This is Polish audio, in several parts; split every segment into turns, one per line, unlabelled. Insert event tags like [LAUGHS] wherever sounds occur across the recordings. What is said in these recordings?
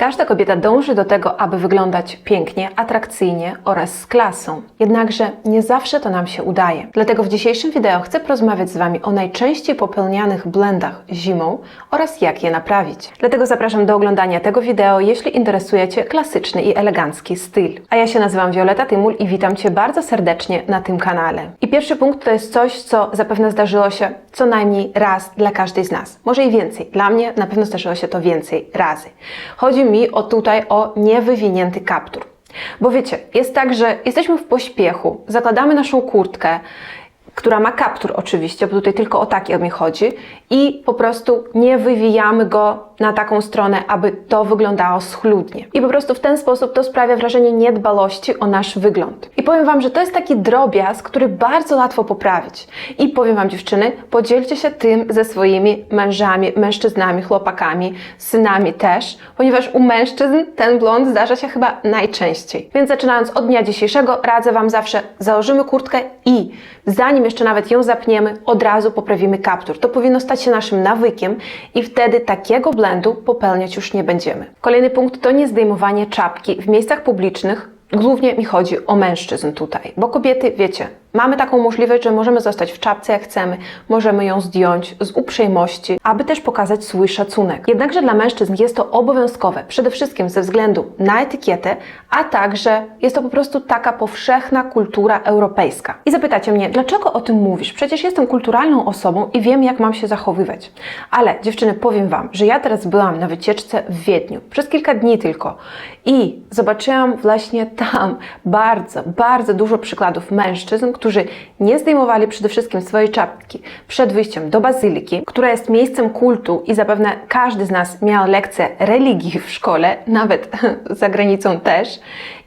Każda kobieta dąży do tego, aby wyglądać pięknie, atrakcyjnie oraz z klasą. Jednakże nie zawsze to nam się udaje. Dlatego w dzisiejszym wideo chcę porozmawiać z Wami o najczęściej popełnianych błędach zimą oraz jak je naprawić. Dlatego zapraszam do oglądania tego wideo, jeśli interesuje Cię klasyczny i elegancki styl. A ja się nazywam Violeta Tymul i witam Cię bardzo serdecznie na tym kanale. I pierwszy punkt to jest coś, co zapewne zdarzyło się co najmniej raz dla każdej z nas. Może i więcej. Dla mnie na pewno zdarzyło się to więcej razy. Chodzi mi o tutaj o niewywinięty kaptur. Bo wiecie, jest tak, że jesteśmy w pośpiechu, zakładamy naszą kurtkę, która ma kaptur oczywiście, bo tutaj tylko o takie mi chodzi i po prostu nie wywijamy go na taką stronę, aby to wyglądało schludnie. I po prostu w ten sposób to sprawia wrażenie niedbałości o nasz wygląd. I powiem Wam, że to jest taki drobiazg, który bardzo łatwo poprawić. I powiem Wam dziewczyny, podzielcie się tym ze swoimi mężami, mężczyznami, chłopakami, synami też, ponieważ u mężczyzn ten blond zdarza się chyba najczęściej. Więc zaczynając od dnia dzisiejszego, radzę Wam zawsze założymy kurtkę i zanim jeszcze nawet ją zapniemy, od razu poprawimy kaptur. To powinno stać się naszym nawykiem i wtedy takiego błędu popełniać już nie będziemy. Kolejny punkt to niezdejmowanie czapki w miejscach publicznych. Głównie mi chodzi o mężczyzn tutaj, bo kobiety, wiecie, mamy taką możliwość, że możemy zostać w czapce jak chcemy, możemy ją zdjąć z uprzejmości, aby też pokazać swój szacunek. Jednakże dla mężczyzn jest to obowiązkowe, przede wszystkim ze względu na etykietę, a także jest to po prostu taka powszechna kultura europejska. I zapytacie mnie, dlaczego o tym mówisz? Przecież jestem kulturalną osobą i wiem, jak mam się zachowywać. Ale dziewczyny, powiem Wam, że ja teraz byłam na wycieczce w Wiedniu, przez kilka dni tylko i zobaczyłam właśnie tam bardzo, bardzo dużo przykładów mężczyzn, którzy nie zdejmowali przede wszystkim swojej czapki przed wyjściem do bazyliki, która jest miejscem kultu i zapewne każdy z nas miał lekcję religii w szkole, nawet [LAUGHS] za granicą też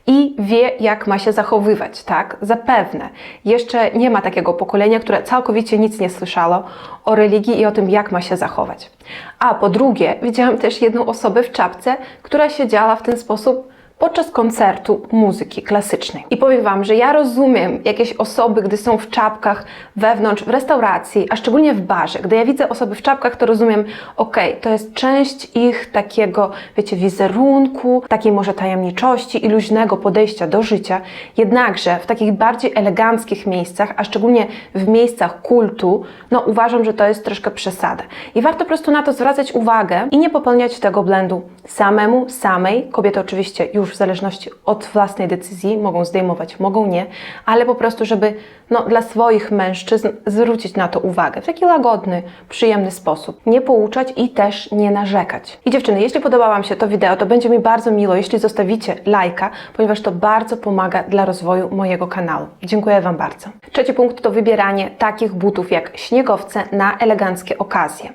i wie, jak ma się zachowywać, tak? Zapewne. Jeszcze nie ma takiego pokolenia, które całkowicie nic nie słyszało o religii i o tym, jak ma się zachować. A po drugie, widziałam też jedną osobę w czapce, która siedziała w ten sposób podczas koncertu muzyki klasycznej. I powiem Wam, że ja rozumiem jakieś osoby, gdy są w czapkach wewnątrz w restauracji, a szczególnie w barze. Gdy ja widzę osoby w czapkach, to rozumiem, ok, to jest część ich takiego, wiecie, wizerunku, takiej może tajemniczości i luźnego podejścia do życia. Jednakże w takich bardziej eleganckich miejscach, a szczególnie w miejscach kultu, no uważam, że to jest troszkę przesada. I warto po prostu na to zwracać uwagę i nie popełniać tego błędu samemu, samej. Kobiety oczywiście już w zależności od własnej decyzji mogą zdejmować, mogą nie, ale po prostu, żeby no, dla swoich mężczyzn zwrócić na to uwagę w taki łagodny, przyjemny sposób. Nie pouczać i też nie narzekać. I dziewczyny, jeśli podoba Wam się to wideo, to będzie mi bardzo miło, jeśli zostawicie lajka, ponieważ to bardzo pomaga dla rozwoju mojego kanału. Dziękuję Wam bardzo. Trzeci punkt to wybieranie takich butów jak śniegowce na eleganckie okazje.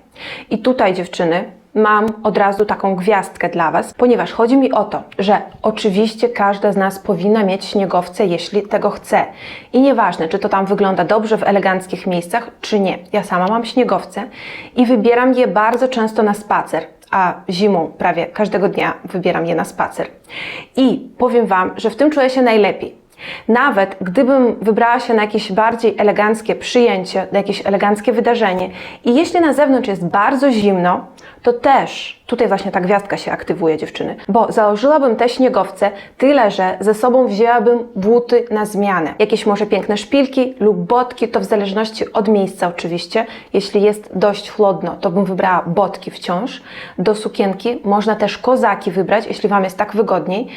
I tutaj dziewczyny, mam od razu taką gwiazdkę dla Was, ponieważ chodzi mi o to, że oczywiście każda z nas powinna mieć śniegowce, jeśli tego chce. I nieważne, czy to tam wygląda dobrze w eleganckich miejscach, czy nie. Ja sama mam śniegowce i wybieram je bardzo często na spacer a zimą prawie każdego dnia wybieram je na spacer. I powiem Wam, że w tym czuję się najlepiej. Nawet gdybym wybrała się na jakieś bardziej eleganckie przyjęcie, na jakieś eleganckie wydarzenie i jeśli na zewnątrz jest bardzo zimno, to też tutaj właśnie ta gwiazdka się aktywuje, dziewczyny, bo założyłabym te śniegowce, tyle że ze sobą wzięłabym buty na zmianę. Jakieś może piękne szpilki lub botki, to w zależności od miejsca oczywiście. Jeśli jest dość chłodno, to bym wybrała botki wciąż. Do sukienki można też kozaki wybrać, jeśli Wam jest tak wygodniej.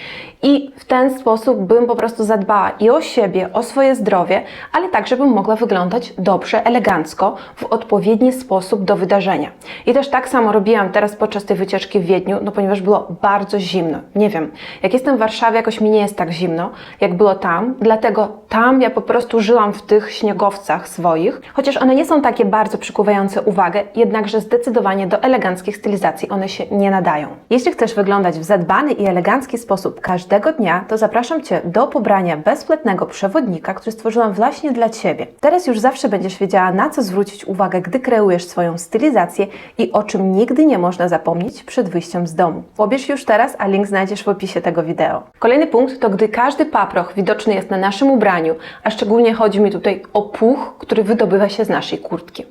I w ten sposób bym po prostu zadbała i o siebie, o swoje zdrowie, ale także bym mogła wyglądać dobrze, elegancko, w odpowiedni sposób do wydarzenia. I też tak samo robiłam teraz podczas tej wycieczki w Wiedniu, no ponieważ było bardzo zimno. Nie wiem, jak jestem w Warszawie, jakoś mi nie jest tak zimno, jak było tam, dlatego tam ja po prostu żyłam w tych śniegowcach swoich, chociaż one nie są takie bardzo przykuwające uwagę, jednakże zdecydowanie do eleganckich stylizacji one się nie nadają. Jeśli chcesz wyglądać w zadbany i elegancki sposób każdego dnia, to zapraszam Cię do pobrania bezpłatnego przewodnika, który stworzyłam właśnie dla Ciebie. Teraz już zawsze będziesz wiedziała, na co zwrócić uwagę, gdy kreujesz swoją stylizację i o czym nigdy nie można zapomnieć przed wyjściem z domu. Pobierz już teraz, a link znajdziesz w opisie tego wideo. Kolejny punkt to gdy każdy paproch widoczny jest na naszym ubraniu, a szczególnie chodzi mi tutaj o puch, który wydobywa się z naszej kurtki.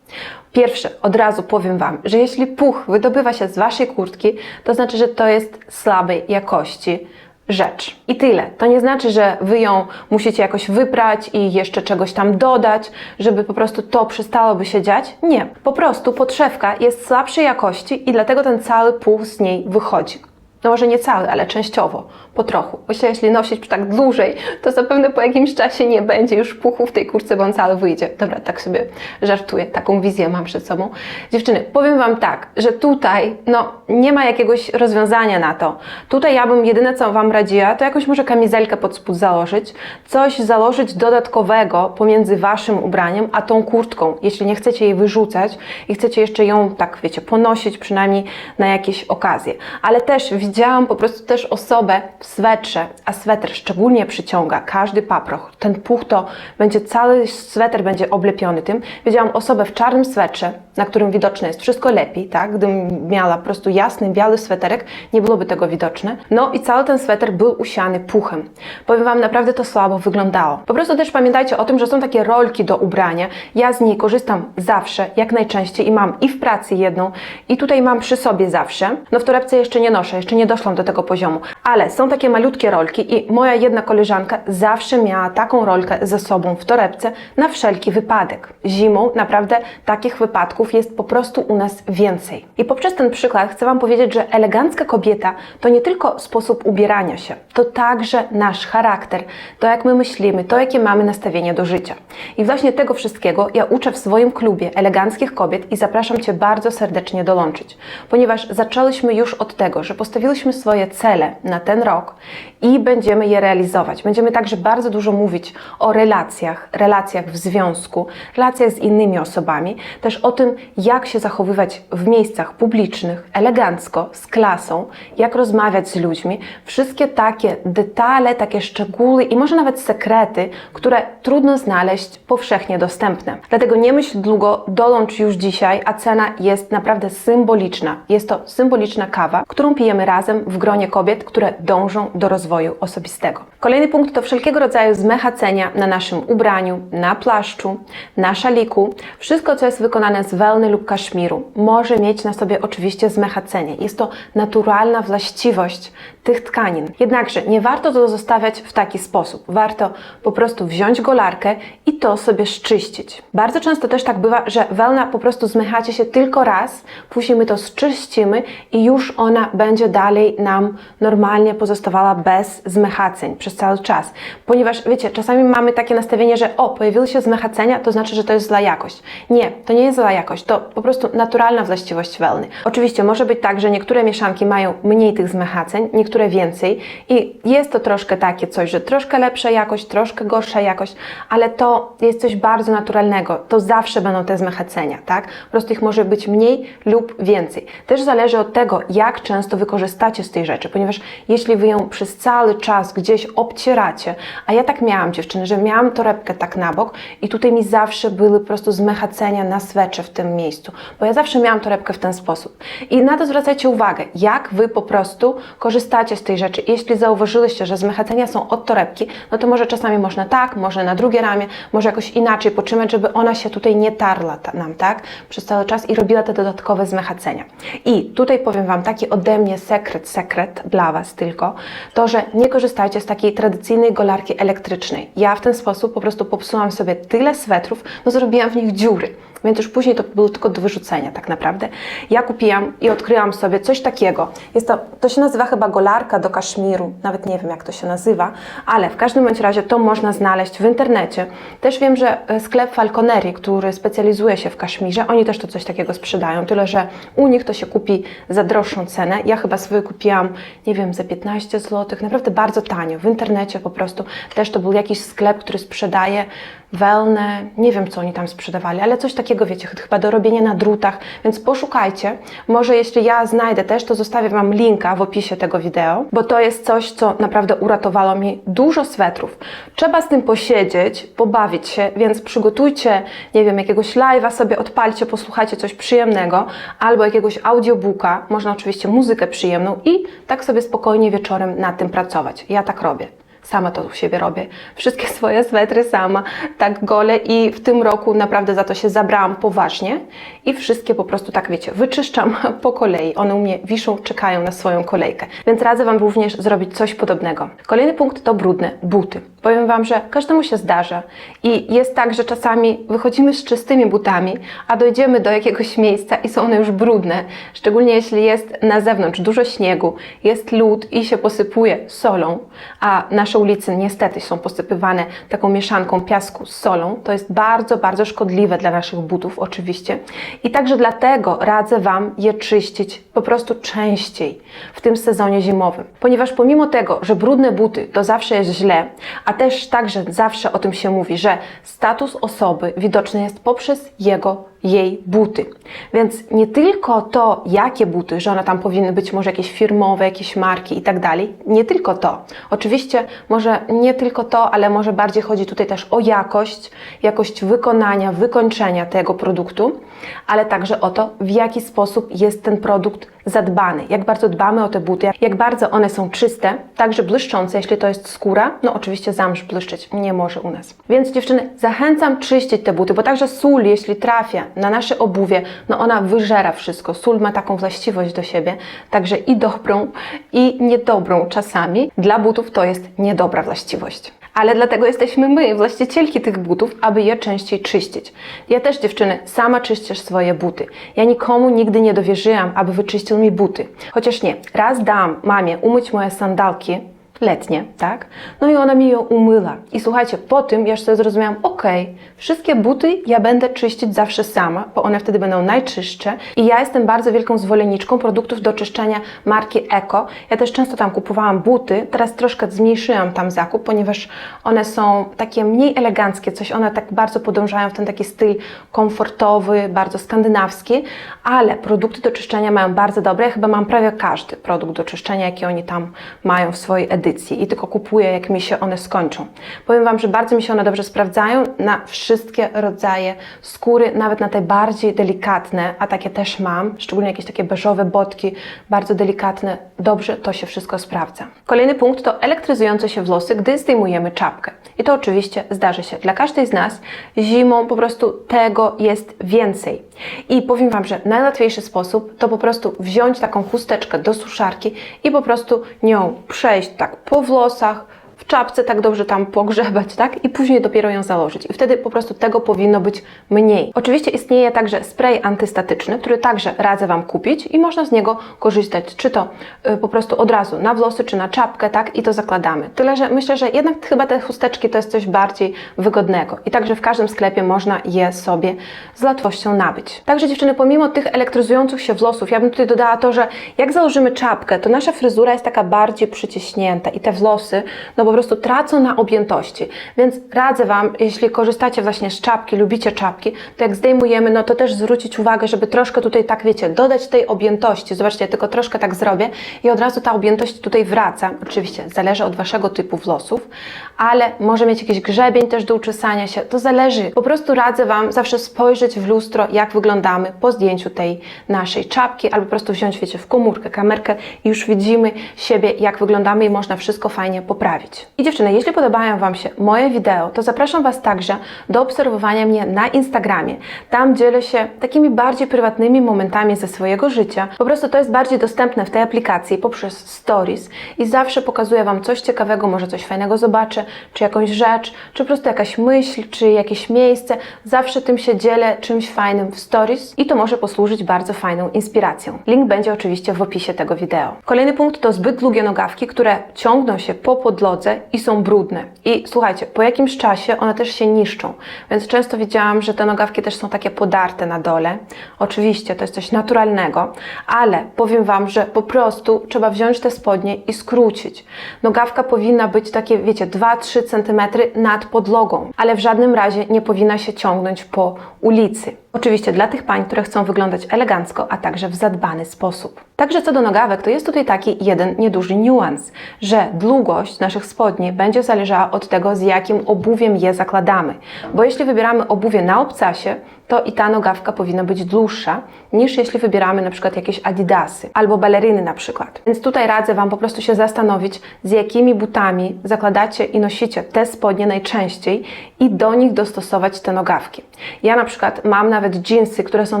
Pierwsze, od razu powiem Wam, że jeśli puch wydobywa się z Waszej kurtki, to znaczy, że to jest słabej jakości rzecz. I tyle. To nie znaczy, że Wy ją musicie jakoś wyprać i jeszcze czegoś tam dodać, żeby po prostu to przestałoby się dziać. Nie. Po prostu podszewka jest słabszej jakości i dlatego ten cały puch z niej wychodzi. No może nie cały, ale częściowo, po trochu. Myślę, jeśli nosić tak dłużej, to zapewne po jakimś czasie nie będzie już puchu w tej kurce, bo on cały wyjdzie. Dobra, tak sobie żartuję, taką wizję mam przed sobą. Dziewczyny, powiem Wam tak, że tutaj, no, nie ma jakiegoś rozwiązania na to. Tutaj ja bym jedyne, co Wam radziła, to jakąś może kamizelkę pod spód założyć, coś założyć dodatkowego pomiędzy Waszym ubraniem, a tą kurtką, jeśli nie chcecie jej wyrzucać i chcecie jeszcze ją, tak wiecie, ponosić przynajmniej na jakieś okazje. Ale też widziałam po prostu też osobę w swetrze, a sweter szczególnie przyciąga każdy paproch. Ten puch to będzie, cały sweter będzie oblepiony tym. Widziałam osobę w czarnym swetrze, na którym widoczne jest wszystko lepiej, tak? Gdybym miała po prostu jasny, biały sweterek, nie byłoby tego widoczne. No i cały ten sweter był usiany puchem. Powiem Wam, naprawdę to słabo wyglądało. Po prostu też pamiętajcie o tym, że są takie rolki do ubrania. Ja z niej korzystam zawsze, jak najczęściej i mam i w pracy jedną, i tutaj mam przy sobie zawsze. No w torebce jeszcze nie noszę, jeszcze nie doszłam do tego poziomu, ale są takie malutkie rolki i moja jedna koleżanka zawsze miała taką rolkę ze sobą w torebce na wszelki wypadek. Zimą naprawdę takich wypadków jest po prostu u nas więcej. I poprzez ten przykład chcę Wam powiedzieć, że elegancka kobieta to nie tylko sposób ubierania się, to także nasz charakter, to jak my myślimy, to jakie mamy nastawienie do życia. I właśnie tego wszystkiego ja uczę w swoim klubie eleganckich kobiet i zapraszam Cię bardzo serdecznie dołączyć, ponieważ zaczęliśmy już od tego, że postawiliśmy swoje cele na ten rok i będziemy je realizować. Będziemy także bardzo dużo mówić o relacjach, relacjach w związku, relacjach z innymi osobami, też o tym, jak się zachowywać w miejscach publicznych, elegancko, z klasą, jak rozmawiać z ludźmi. Wszystkie takie detale, takie szczegóły i może nawet sekrety, które trudno znaleźć powszechnie dostępne. Dlatego nie myśl długo, dołącz już dzisiaj, a cena jest naprawdę symboliczna. Jest to symboliczna kawa, którą pijemy razem w gronie kobiet, które dążą do rozwoju osobistego. Kolejny punkt to wszelkiego rodzaju zmechacenia na naszym ubraniu, na płaszczu, na szaliku. Wszystko, co jest wykonane z wełny lub kaszmiru, może mieć na sobie oczywiście zmechacenie. Jest to naturalna właściwość tych tkanin. Jednakże nie warto to zostawiać w taki sposób. Warto po prostu wziąć golarkę i to sobie szczyścić. Bardzo często też tak bywa, że wełna po prostu zmychacie się tylko raz, później my to zczyścimy i już ona będzie dalej nam normalnie pozostawała bez zmechaceń przez cały czas. Ponieważ wiecie, czasami mamy takie nastawienie, że o, pojawiły się zmechacenia, to znaczy, że to jest zła jakość. Nie, to nie jest zła jakość, to po prostu naturalna właściwość wełny. Oczywiście może być tak, że niektóre mieszanki mają mniej tych zmechaceń, niektóre więcej i jest to troszkę takie coś, że troszkę lepsza jakość, troszkę gorsza jakość, ale to jest coś bardzo naturalnego. To zawsze będą te zmechacenia, tak? Po prostu ich może być mniej lub więcej. Też zależy od tego, jak często wykorzystacie z tej rzeczy, ponieważ jeśli wy ją przez cały czas gdzieś obcieracie, a ja tak miałam dziewczyny, że miałam torebkę tak na bok i tutaj mi zawsze były po prostu zmechacenia na swecze w tym miejscu, bo ja zawsze miałam torebkę w ten sposób. I na to zwracajcie uwagę, jak wy po prostu korzystacie z tej rzeczy. Jeśli zauważyliście, że zmechacenia są od torebki, no to może czasami można tak, może na drugie ramię, może jakoś inaczej potrzymać, żeby ona się tutaj nie tarla ta, nam, tak? Przez cały czas i robiła te dodatkowe zmechacenia. I tutaj powiem Wam taki ode mnie sekret, sekret dla Was tylko, to, że nie korzystajcie z takiej tradycyjnej golarki elektrycznej. Ja w ten sposób po prostu popsułam sobie tyle swetrów, no zrobiłam w nich dziury. Więc już później to było tylko do wyrzucenia tak naprawdę. Ja kupiłam i odkryłam sobie coś takiego. Jest to, to się nazywa chyba golarka do kaszmiru. Nawet nie wiem jak to się nazywa, ale w każdym bądź razie to można znaleźć w internecie. Też wiem, że e, sklep Falconerii, który specjalizuje się w kaszmirze, oni też to coś takiego sprzedają. Tyle, że u nich to się kupi za droższą cenę. Ja chyba sobie kupiłam, nie wiem, za 15 zł. Naprawdę bardzo tanio. W internecie po prostu też to był jakiś sklep, który sprzedaje wełnę, nie wiem co oni tam sprzedawali, ale coś takiego wiecie, ch- chyba do robienia na drutach, więc poszukajcie. Może jeśli ja znajdę też, to zostawię Wam linka w opisie tego wideo, bo to jest coś, co naprawdę uratowało mi dużo swetrów. Trzeba z tym posiedzieć, pobawić się, więc przygotujcie, nie wiem, jakiegoś live'a sobie odpalcie, posłuchajcie coś przyjemnego, albo jakiegoś audiobooka, można oczywiście muzykę przyjemną i tak sobie spokojnie wieczorem nad tym pracować. Ja tak robię. Sama to u siebie robię. Wszystkie [LAUGHS] swoje swetry sama, tak gole i w tym roku naprawdę za to się zabrałam poważnie i wszystkie po prostu tak wiecie, wyczyszczam [LAUGHS] po kolei. One u mnie wiszą, czekają na swoją kolejkę. Więc radzę Wam również zrobić coś podobnego. Kolejny punkt to brudne buty. Powiem Wam, że każdemu się zdarza i jest tak, że czasami wychodzimy z czystymi butami, a dojdziemy do jakiegoś miejsca i są one już brudne, szczególnie jeśli jest na zewnątrz dużo śniegu, jest lód i się posypuje solą, a nasze ulice niestety są posypywane taką mieszanką piasku z solą, to jest bardzo, bardzo szkodliwe dla naszych butów oczywiście. I także dlatego radzę Wam je czyścić po prostu częściej w tym sezonie zimowym, ponieważ pomimo tego, że brudne buty to zawsze jest źle, a też także zawsze o tym się mówi, że status osoby widoczny jest poprzez jego, jej buty. Więc nie tylko to, jakie buty, że one tam powinny być może jakieś firmowe, jakieś marki i tak dalej, nie tylko to. Oczywiście może nie tylko to, ale może bardziej chodzi tutaj też o jakość, jakość wykonania, wykończenia tego produktu, ale także o to, w jaki sposób jest ten produkt zadbany, jak bardzo dbamy o te buty, jak bardzo one są czyste, także błyszczące, jeśli to jest skóra, no oczywiście zamrz błyszczeć nie może u nas. Więc dziewczyny, zachęcam czyścić te buty, bo także sól, jeśli trafia na nasze obuwie, no ona wyżera wszystko. Sól ma taką właściwość do siebie, także i dobrą, i niedobrą czasami. Dla butów to jest niedobra właściwość ale dlatego jesteśmy my, właścicielki tych butów, aby je częściej czyścić. Ja też, dziewczyny, sama czyścisz swoje buty. Ja nikomu nigdy nie dowierzyłam, aby wyczyścił mi buty. Chociaż nie, raz dałam mamie umyć moje sandałki, letnie, tak? No i ona mi ją umyła. I słuchajcie, po tym ja sobie zrozumiałam, okej, wszystkie buty ja będę czyścić zawsze sama, bo one wtedy będą najczystsze. I ja jestem bardzo wielką zwolenniczką produktów do czyszczenia marki Eko. Ja też często tam kupowałam buty, teraz troszkę zmniejszyłam tam zakup, ponieważ one są takie mniej eleganckie, coś one tak bardzo podążają w ten taki styl komfortowy, bardzo skandynawski, ale produkty do czyszczenia mają bardzo dobre. Ja chyba mam prawie każdy produkt do czyszczenia, jaki oni tam mają w swojej edycji i tylko kupuję, jak mi się one skończą. Powiem Wam, że bardzo mi się one dobrze sprawdzają na wszystkie rodzaje skóry, nawet na te bardziej delikatne, a takie też mam, szczególnie jakieś takie beżowe botki, bardzo delikatne, dobrze to się wszystko sprawdza. Kolejny punkt to elektryzujące się włosy, gdy zdejmujemy czapkę. I to oczywiście zdarzy się dla każdej z nas. Zimą po prostu tego jest więcej. I powiem Wam, że najłatwiejszy sposób to po prostu wziąć taką chusteczkę do suszarki i po prostu nią przejść tak po włosach, czapce tak dobrze tam pogrzebać, tak? I później dopiero ją założyć. I wtedy po prostu tego powinno być mniej. Oczywiście istnieje także spray antystatyczny, który także radzę Wam kupić i można z niego korzystać, czy to y, po prostu od razu na włosy, czy na czapkę, tak? I to zakładamy. Tyle, że myślę, że jednak chyba te chusteczki to jest coś bardziej wygodnego. I także w każdym sklepie można je sobie z łatwością nabyć. Także dziewczyny, pomimo tych elektryzujących się włosów, ja bym tutaj dodała to, że jak założymy czapkę, to nasza fryzura jest taka bardziej przyciśnięta i te włosy, no po prostu tracą na objętości. Więc radzę Wam, jeśli korzystacie właśnie z czapki, lubicie czapki, to jak zdejmujemy, no to też zwrócić uwagę, żeby troszkę tutaj tak, wiecie, dodać tej objętości. Zobaczcie, ja tylko troszkę tak zrobię i od razu ta objętość tutaj wraca. Oczywiście zależy od Waszego typu włosów, ale może mieć jakiś grzebień też do uczesania się, to zależy. Po prostu radzę Wam zawsze spojrzeć w lustro, jak wyglądamy po zdjęciu tej naszej czapki, albo po prostu wziąć, wiecie, w komórkę, kamerkę i już widzimy siebie, jak wyglądamy i można wszystko fajnie poprawić. I dziewczyny, jeśli podobają Wam się moje wideo, to zapraszam Was także do obserwowania mnie na Instagramie. Tam dzielę się takimi bardziej prywatnymi momentami ze swojego życia. Po prostu to jest bardziej dostępne w tej aplikacji poprzez stories i zawsze pokazuję Wam coś ciekawego, może coś fajnego zobaczę, czy jakąś rzecz, czy po prostu jakaś myśl, czy jakieś miejsce. Zawsze tym się dzielę czymś fajnym w stories i to może posłużyć bardzo fajną inspiracją. Link będzie oczywiście w opisie tego wideo. Kolejny punkt to zbyt długie nogawki, które ciągną się po podlodze i są brudne. I słuchajcie, po jakimś czasie one też się niszczą, więc często widziałam, że te nogawki też są takie podarte na dole. Oczywiście to jest coś naturalnego, ale powiem Wam, że po prostu trzeba wziąć te spodnie i skrócić. Nogawka powinna być takie, wiecie, 2-3 cm nad podlogą, ale w żadnym razie nie powinna się ciągnąć po ulicy. Oczywiście dla tych pań, które chcą wyglądać elegancko, a także w zadbany sposób. Także co do nogawek, to jest tutaj taki jeden nieduży niuans, że długość naszych spodni będzie zależała od tego, z jakim obuwiem je zakładamy. Bo jeśli wybieramy obuwie na obcasie, to i ta nogawka powinna być dłuższa niż jeśli wybieramy na przykład jakieś adidasy albo baleryny na przykład. Więc tutaj radzę Wam po prostu się zastanowić, z jakimi butami zakładacie i nosicie te spodnie najczęściej i do nich dostosować te nogawki. Ja na przykład mam nawet jeansy, które są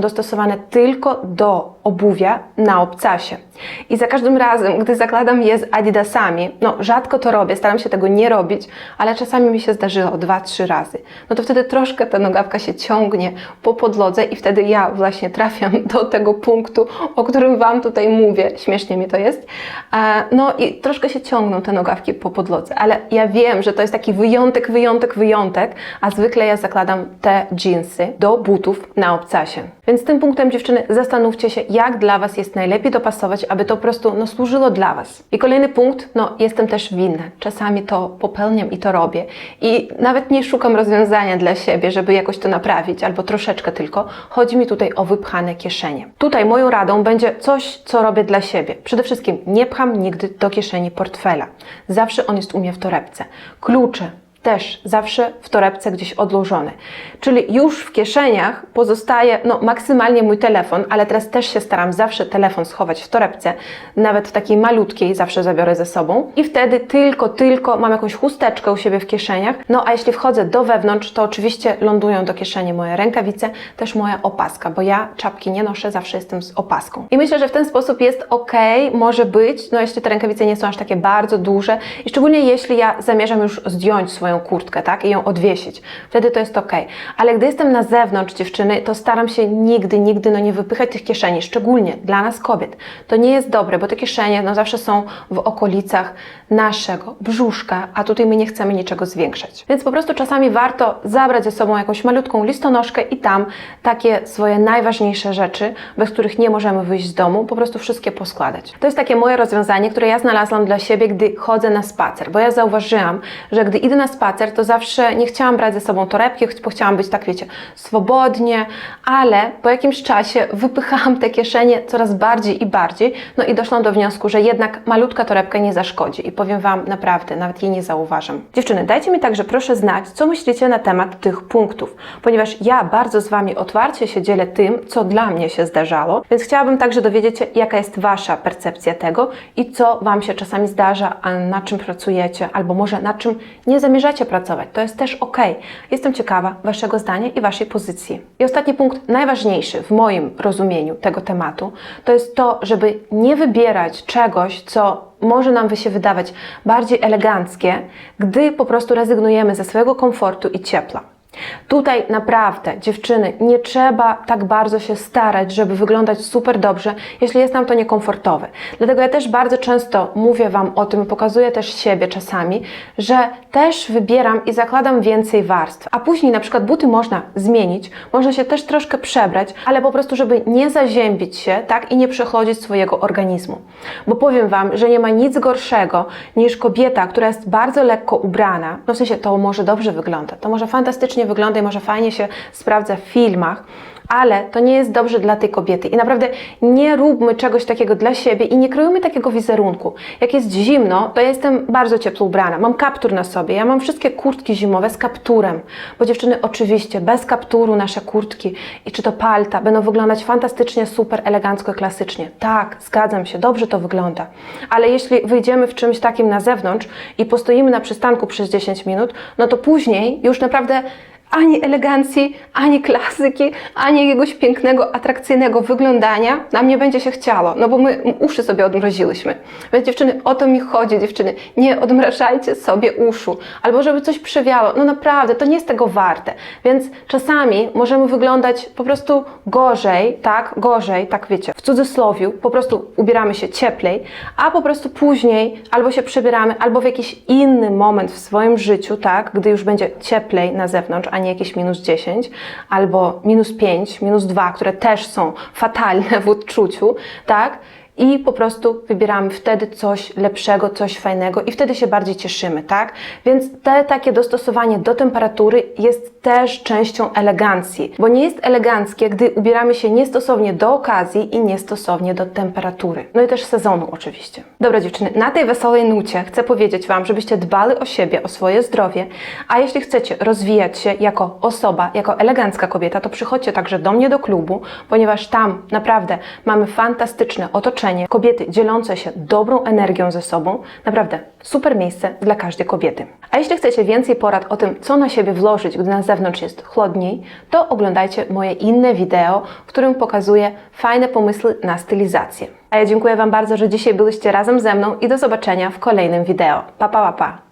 dostosowane tylko do obuwia na obcasie. I za każdym razem, gdy zakładam je z adidasami, no rzadko to robię, staram się tego nie robić, ale czasami mi się zdarzyło dwa, trzy razy. No to wtedy troszkę ta nogawka się ciągnie po podlodze i wtedy ja właśnie trafiam [LAUGHS] do tego punktu, o którym Wam tutaj mówię. Śmiesznie mi to jest. No i troszkę się ciągną te nogawki po podlodze, ale ja wiem, że to jest taki wyjątek, wyjątek, wyjątek, a zwykle ja zakładam te jeansy do butów na obcasie. Więc tym punktem dziewczyny zastanówcie się, jak dla Was jest najlepiej dopasować, aby to po prostu no, służyło dla Was. I kolejny punkt, no jestem też winna. Czasami to popełniam i to robię. I nawet nie szukam rozwiązania dla siebie, żeby jakoś to naprawić, albo troszeczkę tylko. Chodzi mi tutaj o wypchane kieszenie. Tutaj moją radą będzie coś, co robię dla siebie. Przede wszystkim nie pcham nigdy do kieszeni portfela. Zawsze on jest u mnie w torebce. Klucze, też zawsze w torebce gdzieś odłożone. Czyli już w kieszeniach pozostaje no, maksymalnie mój telefon, ale teraz też się staram zawsze telefon schować w torebce, nawet w takiej malutkiej zawsze zabiorę ze sobą i wtedy tylko, tylko mam jakąś chusteczkę u siebie w kieszeniach. No a jeśli wchodzę do wewnątrz, to oczywiście lądują do kieszeni moje rękawice, też moja opaska, bo ja czapki nie noszę, zawsze jestem z opaską. I myślę, że w ten sposób jest ok, może być, no jeśli te rękawice nie są aż takie bardzo duże i szczególnie jeśli ja zamierzam już zdjąć swoją kurtkę, tak, i ją odwiesić. Wtedy to jest ok. Ale gdy jestem na zewnątrz, dziewczyny, to staram się nigdy, nigdy no nie wypychać tych kieszeni, szczególnie dla nas kobiet. To nie jest dobre, bo te kieszenie no zawsze są w okolicach naszego brzuszka, a tutaj my nie chcemy niczego zwiększać. Więc po prostu czasami warto zabrać ze sobą jakąś malutką listonoszkę i tam takie swoje najważniejsze rzeczy, bez których nie możemy wyjść z domu, po prostu wszystkie poskładać. To jest takie moje rozwiązanie, które ja znalazłam dla siebie, gdy chodzę na spacer, bo ja zauważyłam, że gdy idę na spacer, to zawsze nie chciałam brać ze sobą torebki, bo chciałam być, tak wiecie, swobodnie, ale po jakimś czasie wypychałam te kieszenie coraz bardziej i bardziej, no i doszłam do wniosku, że jednak malutka torebka nie zaszkodzi i powiem Wam naprawdę, nawet jej nie zauważam. Dziewczyny, dajcie mi także proszę znać, co myślicie na temat tych punktów, ponieważ ja bardzo z Wami otwarcie się dzielę tym, co dla mnie się zdarzało, więc chciałabym także dowiedzieć się, jaka jest Wasza percepcja tego i co Wam się czasami zdarza, a na czym pracujecie, albo może na czym nie zamierzacie pracować. To jest też ok. Jestem ciekawa Waszego zdania i Waszej pozycji. I ostatni punkt, najważniejszy w moim rozumieniu tego tematu, to jest to, żeby nie wybierać czegoś, co może nam się wydawać bardziej eleganckie, gdy po prostu rezygnujemy ze swojego komfortu i ciepła. Tutaj naprawdę, dziewczyny, nie trzeba tak bardzo się starać, żeby wyglądać super dobrze, jeśli jest nam to niekomfortowe. Dlatego ja też bardzo często mówię Wam o tym, pokazuję też siebie czasami, że też wybieram i zakładam więcej warstw. A później na przykład buty można zmienić, można się też troszkę przebrać, ale po prostu, żeby nie zaziębić się, tak, i nie przechodzić swojego organizmu. Bo powiem Wam, że nie ma nic gorszego niż kobieta, która jest bardzo lekko ubrana, no w sensie to może dobrze wygląda, to może fantastycznie wygląda i może fajnie się sprawdza w filmach, ale to nie jest dobrze dla tej kobiety. I naprawdę nie róbmy czegoś takiego dla siebie i nie kreujmy takiego wizerunku. Jak jest zimno, to ja jestem bardzo ciepło ubrana. Mam kaptur na sobie. Ja mam wszystkie kurtki zimowe z kapturem. Bo dziewczyny, oczywiście, bez kapturu nasze kurtki i czy to palta będą wyglądać fantastycznie, super, elegancko klasycznie. Tak, zgadzam się, dobrze to wygląda. Ale jeśli wyjdziemy w czymś takim na zewnątrz i postoimy na przystanku przez 10 minut, no to później już naprawdę ani elegancji, ani klasyki, ani jakiegoś pięknego, atrakcyjnego wyglądania nam nie będzie się chciało, no bo my uszy sobie odmroziłyśmy. Więc dziewczyny, o to mi chodzi, dziewczyny, nie odmrażajcie sobie uszu, albo żeby coś przewiało, no naprawdę, to nie jest tego warte. Więc czasami możemy wyglądać po prostu gorzej, tak, gorzej, tak wiecie, w cudzysłowiu, po prostu ubieramy się cieplej, a po prostu później albo się przebieramy, albo w jakiś inny moment w swoim życiu, tak, gdy już będzie cieplej na zewnątrz, a nie jakieś minus 10, albo minus 5, minus 2, które też są fatalne w odczuciu, tak? I po prostu wybieramy wtedy coś lepszego, coś fajnego i wtedy się bardziej cieszymy, tak? Więc te takie dostosowanie do temperatury jest też częścią elegancji, bo nie jest eleganckie, gdy ubieramy się niestosownie do okazji i niestosownie do temperatury. No i też sezonu oczywiście. Dobra dziewczyny, na tej wesołej nucie chcę powiedzieć Wam, żebyście dbali o siebie, o swoje zdrowie, a jeśli chcecie rozwijać się jako osoba, jako elegancka kobieta, to przychodźcie także do mnie do klubu, ponieważ tam naprawdę mamy fantastyczne otoczenie, kobiety dzielące się dobrą energią ze sobą, naprawdę super miejsce dla każdej kobiety. A jeśli chcecie więcej porad o tym, co na siebie włożyć, gdy na zewnątrz jest chłodniej, to oglądajcie moje inne wideo, w którym pokazuję fajne pomysły na stylizację. A ja dziękuję Wam bardzo, że dzisiaj byliście razem ze mną i do zobaczenia w kolejnym wideo. Pa, pa, pa, pa.